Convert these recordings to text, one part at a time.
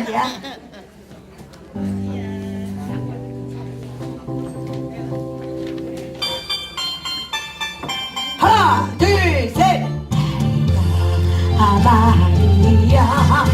야 하나 둘셋. 아 마리아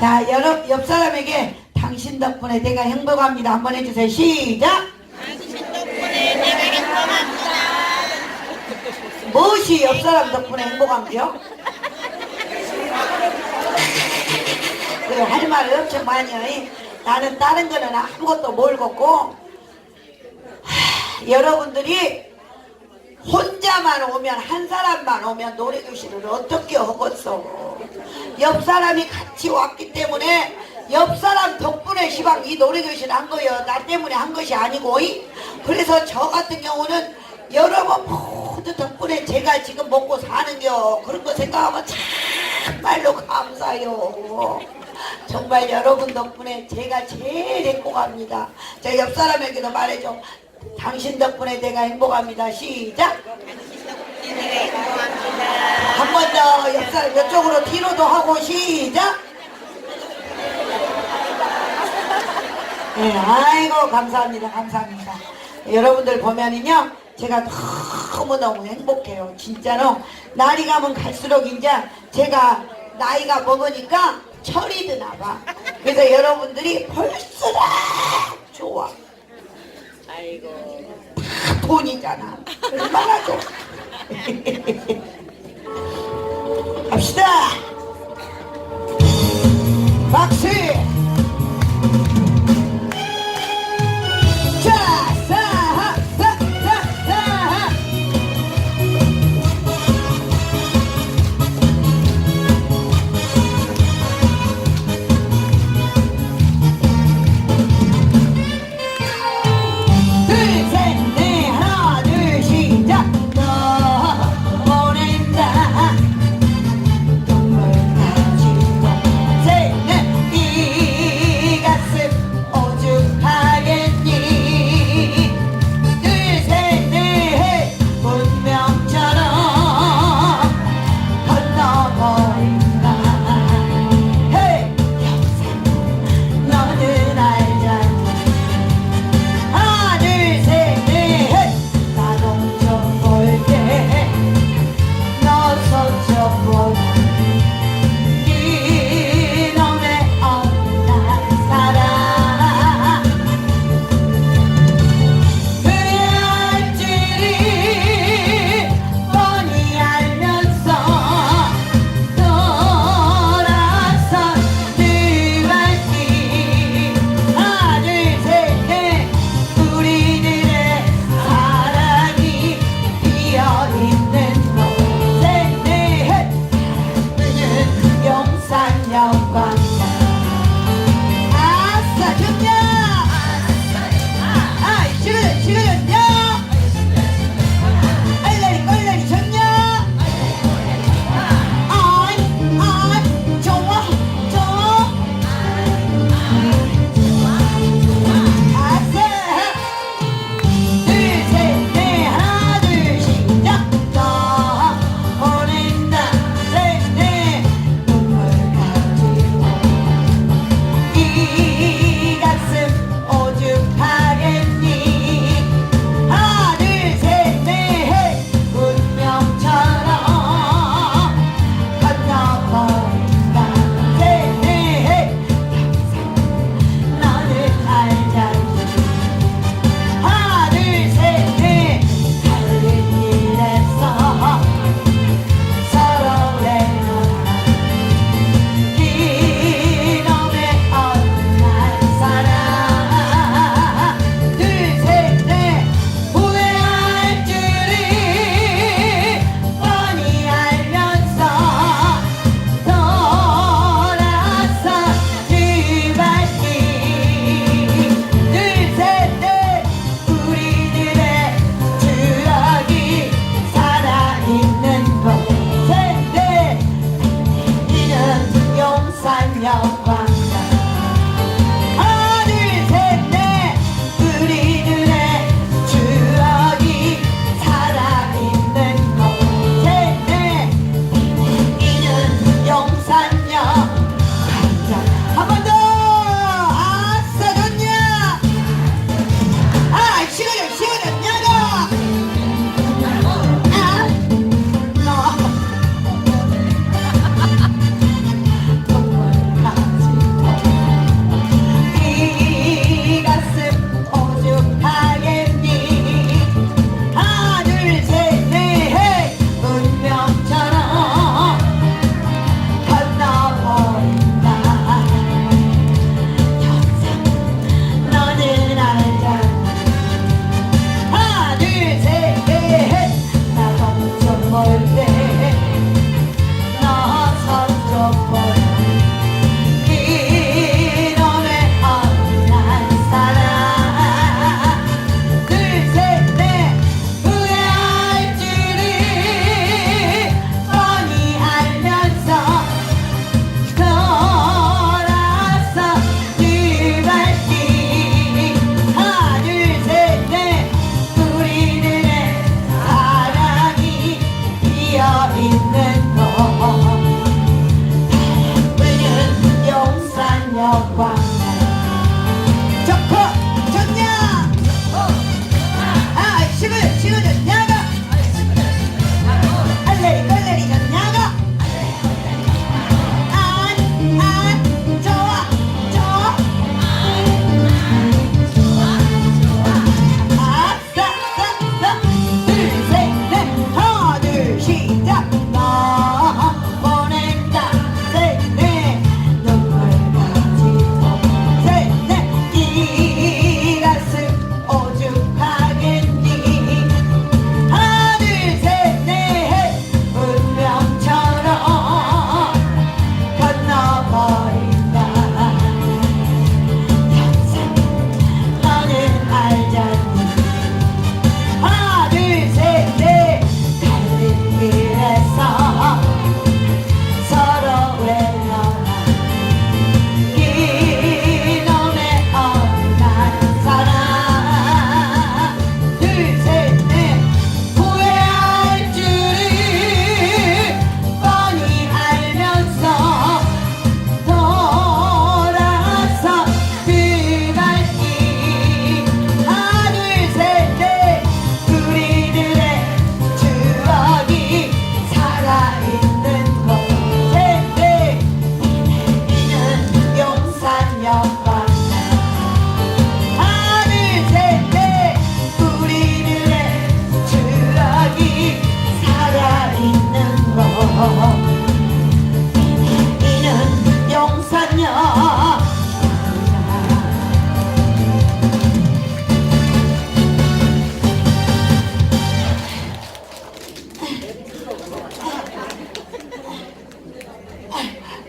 자 여러 옆 사람에게 당신 덕분에 내가 행복합니다 한번 해주세요 시작 무엇이 옆 사람 덕분에 행복한데요? 그래 할 말이 엄청 많이 해. 나는 다른 거는 아무것도 모르겠고 하, 여러분들이 혼자만 오면 한 사람만 오면 노래교실을 어떻게 하겠어? 옆 사람이 같이 왔기 때문에 옆 사람 덕분에 시방 이 노래교실 한 거예요 나 때문에 한 것이 아니고 이? 그래서 저 같은 경우는 여러분 모두 덕분에 제가 지금 먹고 사는겨. 그런 거 생각하면 정말로 감사해요. 정말 여러분 덕분에 제가 제일 행복합니다. 자옆 사람에게도 말해줘 당신 덕분에 내가 행복합니다. 시작! 한 번 더 옆사람 이쪽으로 뒤로도 하고 시작! 네, 아이고 감사합니다. 감사합니다. 여러분들 보면은요 제가 너무너무 행복해요. 진짜로. 날이 가면 갈수록 이제 제가 나이가 먹으니까 철이 드나 봐. 그래서 여러분들이 볼수록 좋아. 다 돈이잖아. 얼마나 좋아 갑시다. 박수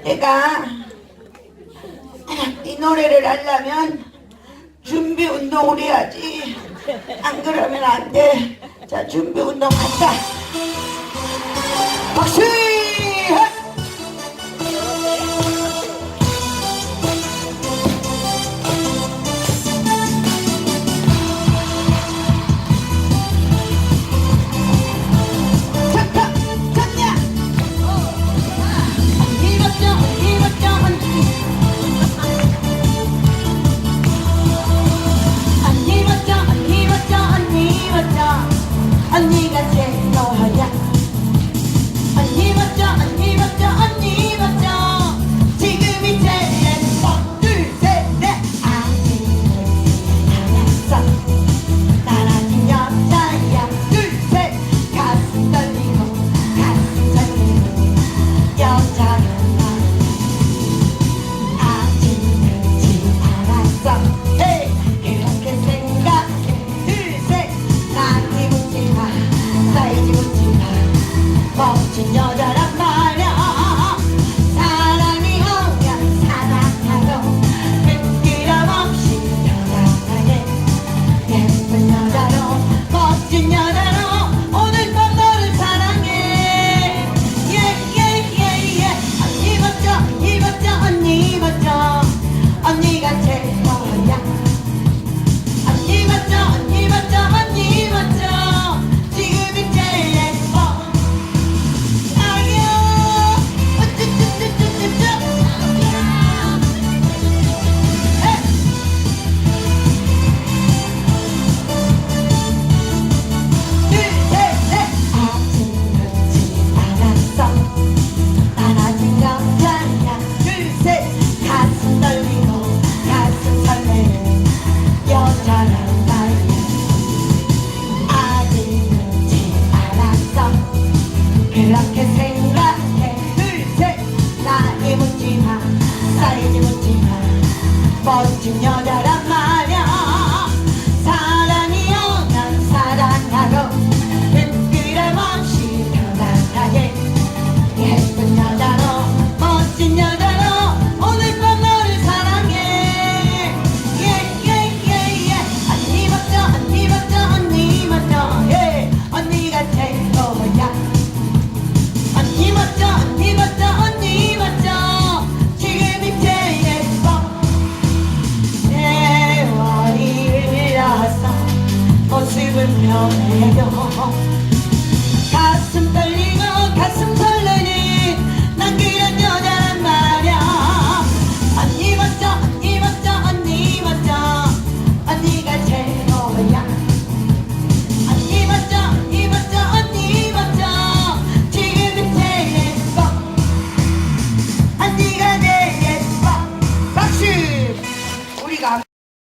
내가 이 노래를 하려면 준비 운동을 해야지. 안 그러면 안돼자 준비 운동 한다. 박수! 이렇게 생각해. 둘셋. 나에게 묻지마 사이즈 묻지마. 멋진 여자란 말.